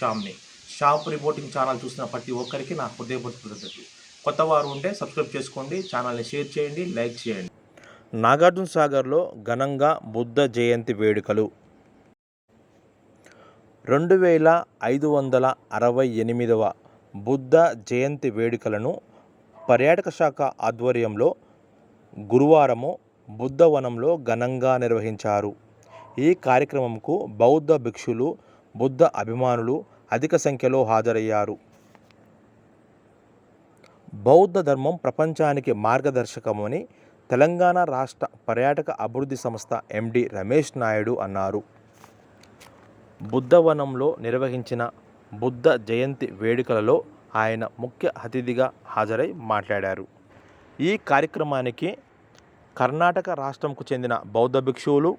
షామ్ని shop reporting channel చూసిన ప్రతి ఒక్కరికి నా హృదయపూర్తి కృతజ్ఞతలు. కొత్త వారు ఉంటే సబ్స్క్రైబ్ చేసుకోండి ఛానల్ని షేర్ చేయండి లైక్ చేయండి. నాగార్జున సాగర్లో ఘనంగా బుద్ధ జయంతి వేడుకలు. రెండు వేల ఐదు వందల అరవై ఎనిమిదవ బుద్ధ జయంతి వేడుకలను పర్యాటక శాఖ ఆధ్వర్యంలో గురువారము బుద్ధవనంలో ఘనంగా నిర్వహించారు. ఈ కార్యక్రమంకు బౌద్ధ భిక్షులు బుద్ధ అభిమానులు అధిక సంఖ్యలో హాజరయ్యారు. బౌద్ధ ధర్మం ప్రపంచానికి మార్గదర్శకమని తెలంగాణ రాష్ట్ర పర్యాటక అభివృద్ధి సంస్థ ఎండి రమేష్ నాయుడు అన్నారు. బుద్ధవనంలో నిర్వహించిన బుద్ధ జయంతి వేడుకలలో ఆయన ముఖ్య అతిథిగా హాజరై మాట్లాడారు. ఈ కార్యక్రమానికి కర్ణాటక రాష్ట్రంకు చెందిన బౌద్ధ భిక్షువులు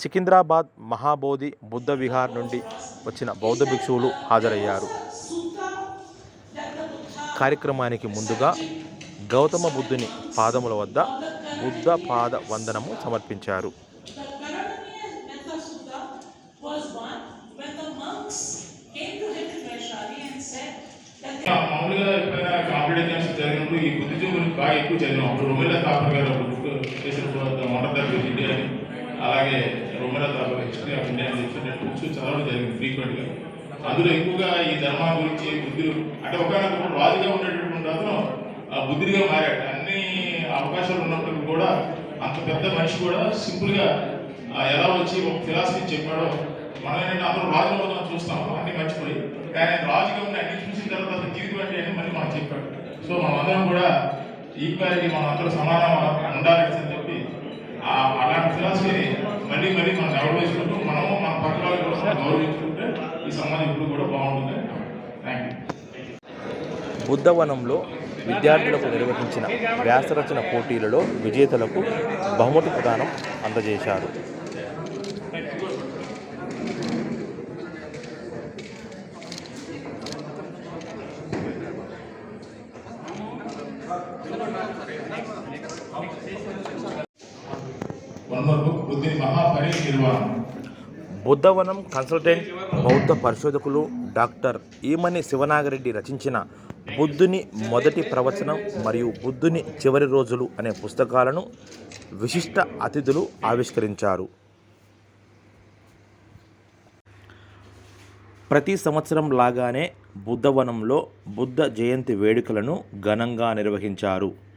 సికింద్రాబాద్ మహాబోధి బుద్ధ విహార్ నుండి వచ్చిన బౌద్ధ భిక్షువులు హాజరయ్యారు. కార్యక్రమానికి ముందుగా గౌతమ బుద్ధుని పాదముల వద్ద బుద్ధ పాద వందనము సమర్పించారు. మామూలుగా ఎప్పుడైనా కాంపిటేటివ్ ఎగ్జామ్స్ జరిగినప్పుడు ఈ బుద్ధిజం గురించి బాగా ఎక్కువ చదివాం అప్పుడు గారు ఒక బుక్ చేసిన అలాగే Romila Thapar history of India అని చెప్పి బుక్స్ చదవడం జరిగింది ఫ్రీక్వెంట్గా అందులో ఎక్కువగా ఈ ధర్మా గురించి బుద్ధులు అంటే ఒకనొక రాజుగా ఉండేటటువంటి అతను ఆ మారాడు. అన్ని అవకాశాలు ఉన్నప్పటికీ కూడా అంత పెద్ద మనిషి కూడా సింపుల్గా ఎలా వచ్చి ఒక ఫిలాసఫీ చెప్పాడో మనం ఏంటంటే అందరూ రాజులో వద్ద చూస్తాం. అన్ని మర్చిపోయి. కానీ రాజుగా ఉండి అన్ని చూసిన తర్వాత అసలు జీవితం అంటే అని మళ్ళీ మనకు చెప్పాడు. సో మనం కూడా ఈక్వాలిటీ మనం అందరూ సమానం ఉండాలని అని చెప్పి అలాంటి ఫిలాసఫీని మరీ మరీ మనం గౌరవించుకుంటూ మనము మన పక్కన వాళ్ళని గౌరవించుకుంటే ఈ సమాజం ఇప్పుడు కూడా బాగుంటుంది. థ్యాంక్ యూ బుద్ధవనంలో విద్యార్థులకు నిర్వహించిన వ్యాసరచన పోటీలలో విజేతలకు బహుమతి ప్రదానం అందజేశారు వన్ మోర్ బుక్ బుద్ధిని మహాపరినిర్వాణం బుద్ధవనం కన్సల్టెంట్ బౌద్ధ పరిశోధకులు డాక్టర్ ఈమని శివనాగరెడ్డి రచించిన బుద్ధుని మొదటి ప్రవచనం మరియు బుద్ధుని చివరి రోజులు అనే పుస్తకాలను విశిష్ట అతిథులు ఆవిష్కరించారు. ప్రతి సంవత్సరం లాగానే బుద్ధవనంలో బుద్ధ జయంతి వేడుకలను ఘనంగా నిర్వహించారు.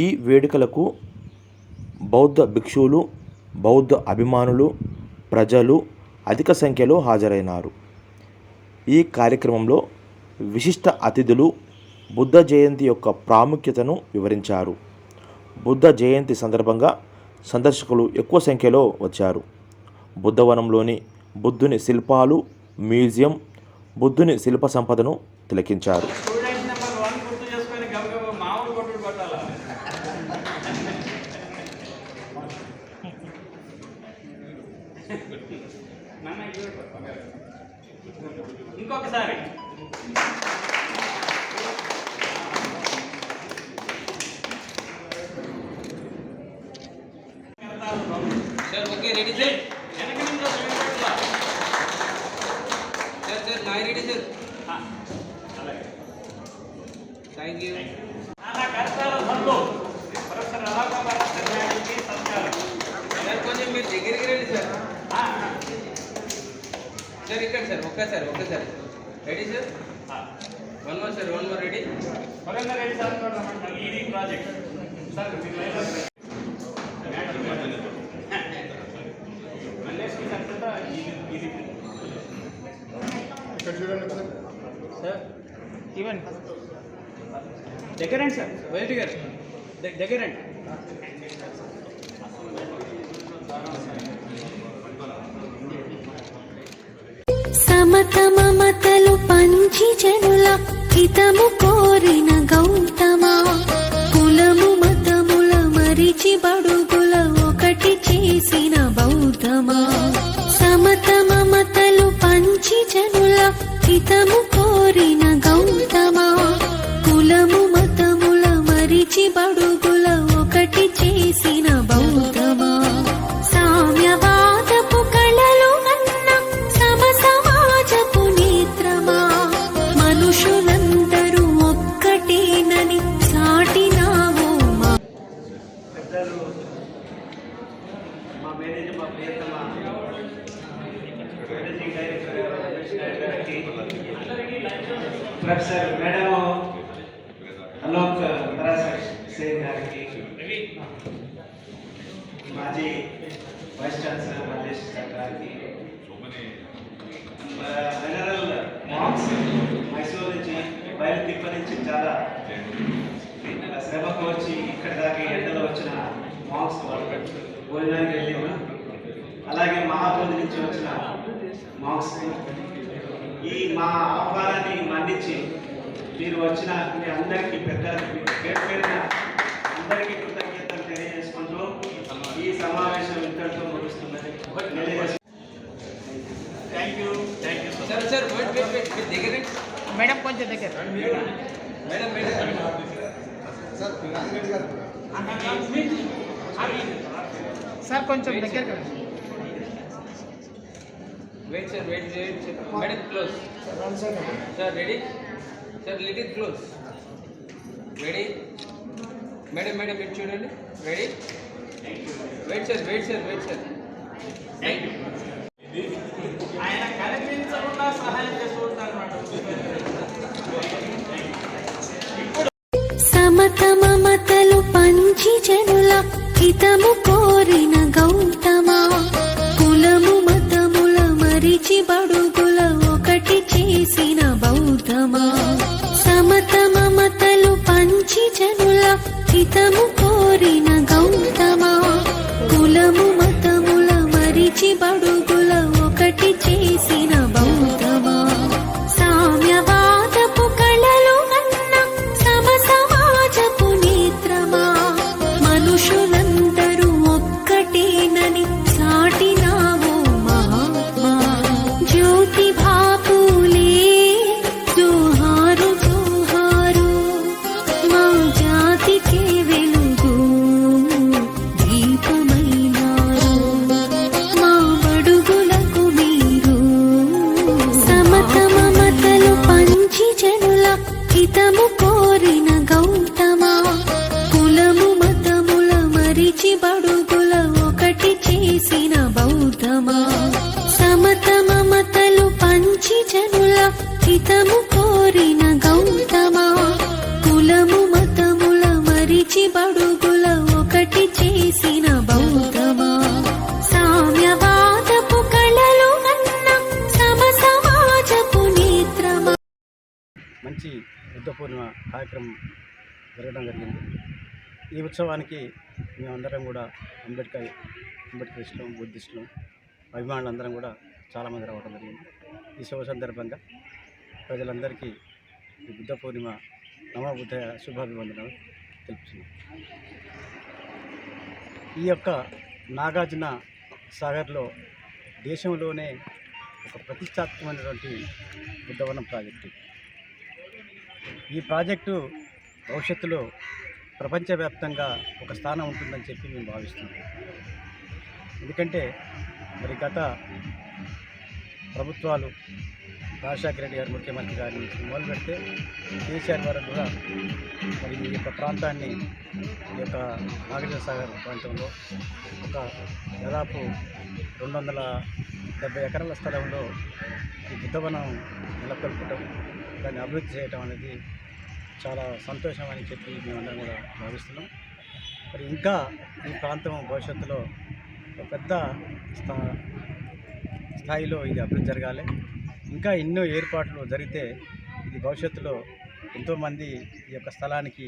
ఈ వేడుకలకు బౌద్ధ భిక్షువులు బౌద్ధ అభిమానులు ప్రజలు అధిక సంఖ్యలో హాజరైనారు. ఈ కార్యక్రమంలో విశిష్ట అతిథులు బుద్ధ జయంతి యొక్క ప్రాముఖ్యతను వివరించారు. బుద్ధ జయంతి సందర్భంగా సందర్శకులు ఎక్కువ సంఖ్యలో వచ్చారు. బుద్ధవనంలోని బుద్ధుని శిల్పాలు మ్యూజియం బుద్ధుని శిల్ప సంపదను తిలకించారు. సత్కారం సార్ కొంచెం మీరు దగ్గరికి రండి సార్ ఆ, ఆ, సార్ ఇక్కడ సార్ ఒక్కసారి ఒక్కసారి రెడీ సార్ ఆ. One more sir one more ready Warangal Reddy sir కూడా రమ్మంటున్నాం. ఇది ప్రాజెక్ట్ సార్ మీరు లైన్లో ఉండండి. మల్లేశ్వరి సార్ చేత ఇది ఇది సార్ ఇవ్వండి దగ్గరండి సార్ వైట్ గారు. ద- సమత మమతలు పంచి జనుల హితము కోరిన గౌతమ. కులము మతముల మరిచి బడుగుల ఒకటి చేసిన బౌద్ధమా. సమత మమతలు పంచి జనుల హితము కోరిన తిప్ప నుంచి చాలా శ్రమ కోర్చి ఇక్కడి దాకా ఎండలో వచ్చిన వాళ్ళు భోజనానికి వెళ్ళిన? అలాగే మహాబోధి నుంచి వచ్చిన మార్క్స్. ఈ మా ఆహ్వానాన్ని మన్నించి మీరు వచ్చిన మీ అందరికీ పెద్దలకి పేరు పేరున అందరికీ కృతజ్ఞతలు తెలియజేసుకుంటూ ఈ సమావేశం ఇంతటితో తెలియజేసుకుంటున్నాను. Thank you thank you sir sir wait wait wait మీరు దగ్గర. మేడం కొంచెం దగ్గర. మేడం మేడం సార్ కొంచెం దగ్గర wait sir wait wait madam close sir ready sir little close ready madam madam ఇటు చూడండి. Ready wait sir wait sir wait sir thank you కులము కోరిన గౌతమా? కులము మతముల మరిచి బడుగుల ఒకటి చేసిన బౌద్ధమా? సామ్యవాదపు కళలు అన్న సమ సమాజపు నేత్రమా? మంచి బుద్ధ పూర్ణిమ కార్యక్రమం జరగడం జరిగింది. ఈ ఉత్సవానికి మేమందరం కూడా అంబేద్కర్ అంబేద్కర్ బుద్ధిస్టులం బుద్ధిస్టులు అభిమానులందరం కూడా చాలామంది రావడం జరిగింది. ఈ శుభ సందర్భంగా ప్రజలందరికీ ఈ బుద్ధ పూర్ణిమ నమ బుద్ధ తెలుపుతున్నాం. ఈ యొక్క నాగార్జున సాగర్లో దేశంలోనే ఒక ప్రతిష్టాత్మకమైనటువంటి బుద్ధవనం ప్రాజెక్టు. ఈ ప్రాజెక్టు భవిష్యత్తులో ప్రపంచవ్యాప్తంగా ఒక స్థానం ఉంటుందని చెప్పి మేము భావిస్తున్నాం. ఎందుకంటే మరి గత ప్రభుత్వాలు రాజశేఖర రెడ్డి గారు ముఖ్యమంత్రి గారి నుంచి మొదలు పెడితే కేసీఆర్ వరకు కూడా మరి ఈ యొక్క ప్రాంతాన్ని ఈ యొక్క నాగార్జున ప్రాంతంలో ఒక దాదాపు రెండు వందల డెబ్బై ఎకరాల స్థలంలో ఈ బుద్ధవనం నెలకొల్పటం దాన్ని అభివృద్ధి చేయటం అనేది చాలా సంతోషం అని చెప్పి మేమందరం కూడా భావిస్తున్నాం. మరి ఇంకా ఈ ప్రాంతం భవిష్యత్తులో ఒక పెద్ద స్థా స్థాయిలో ఇది అభివృద్ధి జరగాలి. ఇంకా ఎన్నో ఏర్పాట్లు జరిగితే ఇది భవిష్యత్తులో ఎంతోమంది ఈ యొక్క స్థలానికి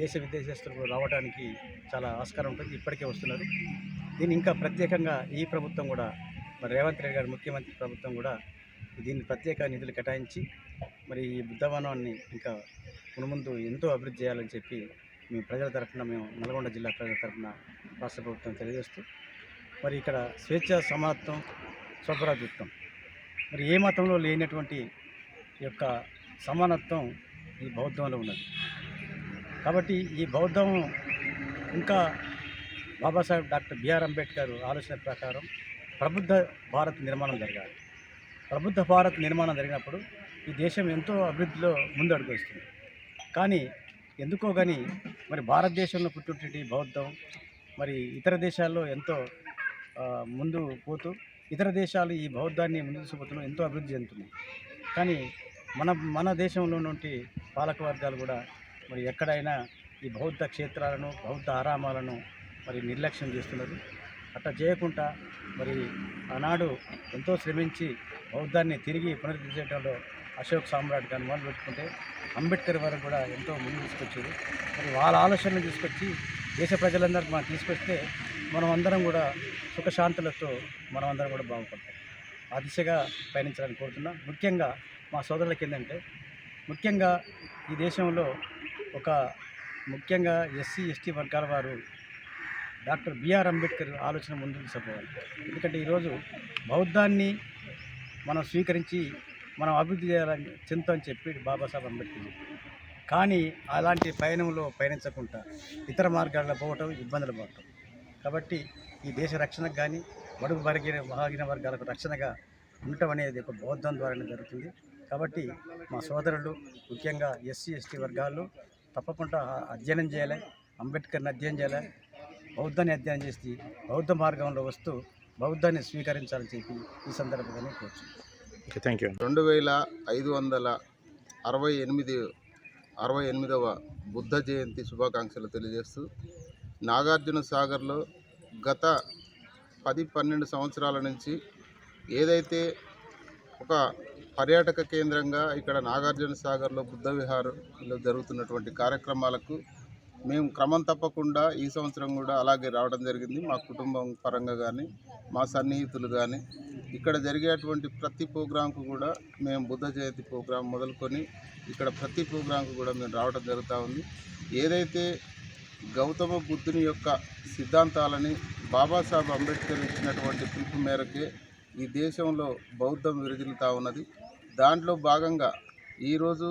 దేశ విదేశస్తులు రావడానికి చాలా ఆస్కారం ఉంటుంది. ఇప్పటికే వస్తున్నారు. దీన్ని ఇంకా ప్రత్యేకంగా ఈ ప్రభుత్వం కూడా మరి రేవంత్ రెడ్డి గారు ముఖ్యమంత్రి ప్రభుత్వం కూడా దీన్ని ప్రత్యేక నిధులు కేటాయించి మరి ఈ బుద్ధవనాన్ని ఇంకా మునుముందు ఎంతో అభివృద్ధి చేయాలని చెప్పి మేము ప్రజల తరఫున మేము నల్గొండ జిల్లా ప్రజల తరఫున రాష్ట్ర ప్రభుత్వం తెలియజేస్తూ మరి ఇక్కడ స్వేచ్ఛ సమానత్వం స్వపరాధిత్వం మరి ఏ మతంలో లేనటువంటి యొక్క సమానత్వం ఈ బౌద్ధంలో ఉన్నది. కాబట్టి ఈ బౌద్ధం ఇంకా బాబాసాహెబ్ డాక్టర్ బిఆర్ అంబేద్కర్ ఆలోచన ప్రకారం ప్రబుద్ధ భారత్ నిర్మాణం జరగాలి. ప్రబుద్ధ భారత్ నిర్మాణం జరిగినప్పుడు ఈ దేశం ఎంతో అభివృద్ధిలో ముందడుగు వేస్తుంది. కానీ ఎందుకో కానీ మరి భారతదేశంలో పుట్టినటువంటి బౌద్ధం మరి ఇతర దేశాల్లో ఎంతో ముందు పోతూ ఇతర దేశాలు ఈ బౌద్ధాన్ని ముందు ఎంతో అభివృద్ధి చెందుతున్నాయి. కానీ మన మన దేశంలో నుండి పాలక వర్గాలు కూడా మరి ఎక్కడైనా ఈ బౌద్ధ క్షేత్రాలను బౌద్ధ ఆరామాలను మరి నిర్లక్ష్యం చేస్తున్నారు అట్లా చేయకుండా మరి ఆనాడు ఎంతో శ్రమించి బౌద్ధాన్ని తిరిగి పునరుద్ధరించడంలో అశోక్ సామ్రాట్ గారిని మొదలు పెట్టుకుంటే అంబేద్కర్ వరకు కూడా ఎంతో ముందు తీసుకొచ్చారు. మరి వాళ్ళ ఆలోచనలు తీసుకొచ్చి దేశ ప్రజలందరికీ మనం తీసుకొస్తే మనం అందరం కూడా సుఖశాంతులతో మనం అందరం కూడా బాగుపడతాం. ఆ దిశగా పయనించాలని కోరుతున్నా. ముఖ్యంగా మా సోదరులకి ఏంటంటే ముఖ్యంగా ఈ దేశంలో ఒక ముఖ్యంగా ఎస్సీ ఎస్టీ వర్గాల వారు డాక్టర్ బిఆర్ అంబేద్కర్ ఆలోచన ముందుకు తీసుకుపోవాలి ఎందుకంటే ఈరోజు బౌద్ధాన్ని మనం స్వీకరించి మనం అభివృద్ధి చేయాలని చెందుతామని చెప్పి బాబాసాహెబ్ అంబేద్కర్ కానీ అలాంటి పయనంలో పయనించకుండా ఇతర మార్గాల్లో పోవటం ఇబ్బందులు పడటం. కాబట్టి ఈ దేశ రక్షణకు కానీ బడుగు బరిగిన మహాగిన వర్గాలకు రక్షణగా ఉండటం అనేది ఒక బౌద్ధం ద్వారానే జరుగుతుంది. కాబట్టి మా సోదరులు ముఖ్యంగా ఎస్సీ ఎస్టీ వర్గాలు తప్పకుండా అధ్యయనం చేయాలి అంబేద్కర్ని అధ్యయనం చేయాలి బౌద్ధాన్ని అధ్యయనం చేసి బౌద్ధ మార్గంలో వస్తూ బౌద్ధాన్ని స్వీకరించాలని చెప్పి ఈ సందర్భంగానే కోరుచున్నాను. Thank you. రెండు వేల ఐదు వందల అరవై ఎనిమిది అరవై ఎనిమిదవ బుద్ధ జయంతి శుభాకాంక్షలు తెలియజేస్తూ నాగార్జున సాగర్లో గత పది పన్నెండు సంవత్సరాల నుంచి ఏదైతే ఒక పర్యాటక కేంద్రంగా ఇక్కడ నాగార్జున సాగర్లో బుద్ధ విహారంలో జరుగుతున్నటువంటి కార్యక్రమాలకు మేము క్రమం తప్పకుండా ఈ సంవత్సరం కూడా అలాగే రావడం జరిగింది. మా కుటుంబం పరంగా కానీ మా సన్నిహితులు కానీ ఇక్కడ జరిగేటువంటి ప్రతి ప్రోగ్రాంకు కూడా మేము బుద్ధ జయంతి ప్రోగ్రాం మొదలుకొని ఇక్కడ ప్రతి ప్రోగ్రాంకు కూడా మేము రావడం జరుగుతూ ఉంది. ఏదైతే గౌతమ బుద్ధుని యొక్క సిద్ధాంతాలని బాబాసాహెబ్ అంబేద్కర్ ఇచ్చినటువంటి పిలుపు మేరకే ఈ దేశంలో బౌద్ధం విరజిల్లుతూ ఉన్నది. దాంట్లో భాగంగా ఈరోజు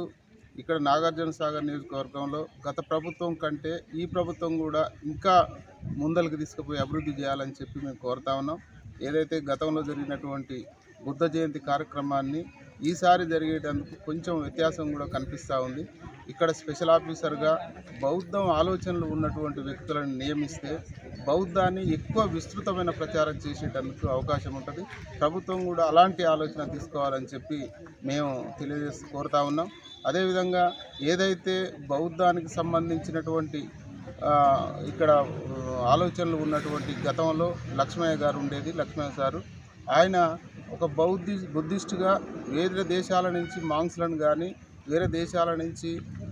ఇక్కడ నాగార్జున సాగర్ నియోజకవర్గంలో గత ప్రభుత్వం కంటే ఈ ప్రభుత్వం కూడా ఇంకా ముందరికి తీసుకుపోయి అభివృద్ధి చేయాలని చెప్పి మేము కోరుతా ఉన్నాం. ఏదైతే గతంలో జరిగినటువంటి బుద్ధ జయంతి కార్యక్రమాన్ని ఈసారి జరిగేటందుకు కొంచెం వ్యత్యాసం కూడా కనిపిస్తూ ఉంది. ఇక్కడ స్పెషల్ ఆఫీసర్గా బౌద్ధం ఆలోచనలు ఉన్నటువంటి వ్యక్తులను నియమిస్తే బౌద్ధాన్ని ఎక్కువ విస్తృతమైన ప్రచారం చేసేటందుకు అవకాశం ఉంటుంది. ప్రభుత్వం కూడా అలాంటి ఆలోచన తీసుకోవాలని చెప్పి మేము తెలియజేస్తూ కోరుతా ఉన్నాం. అదేవిధంగా ఏదైతే బౌద్ధానికి సంబంధించినటువంటి ఇక్కడ ఆలోచనలు ఉన్నటువంటి గతంలో లక్ష్మయ్య గారు ఉండేది లక్ష్మయ్య సారు. ఆయన ఒక బౌద్ధి బుద్ధిస్టుగా వేరే దేశాల నుంచి మాంగ్స్లను కానీ వేరే దేశాల నుంచి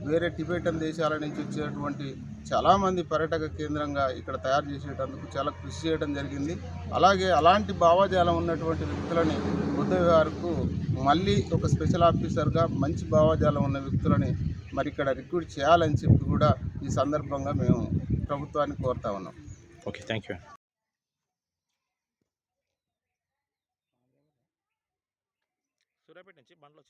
వేరే టిబెటన్ దేశాల నుంచి వచ్చేటువంటి చాలామంది పర్యాటక కేంద్రంగా ఇక్కడ తయారు చేసేటందుకు చాలా కృషి చేయడం జరిగింది. అలాగే అలాంటి భావజాలం ఉన్నటువంటి వ్యక్తులని బుద్ధ గారుకు మళ్ళీ ఒక స్పెషల్ ఆఫీసర్గా మంచి భావజాలం ఉన్న వ్యక్తులని మరి ఇక్కడ రిక్రూట్ చేయాలని చెప్పి కూడా ఈ సందర్భంగా మేము ప్రభుత్వాన్ని కోరుతా ఉన్నాం. ఓకే థ్యాంక్ యూ సూర్యాపేట నుంచి బండ్లు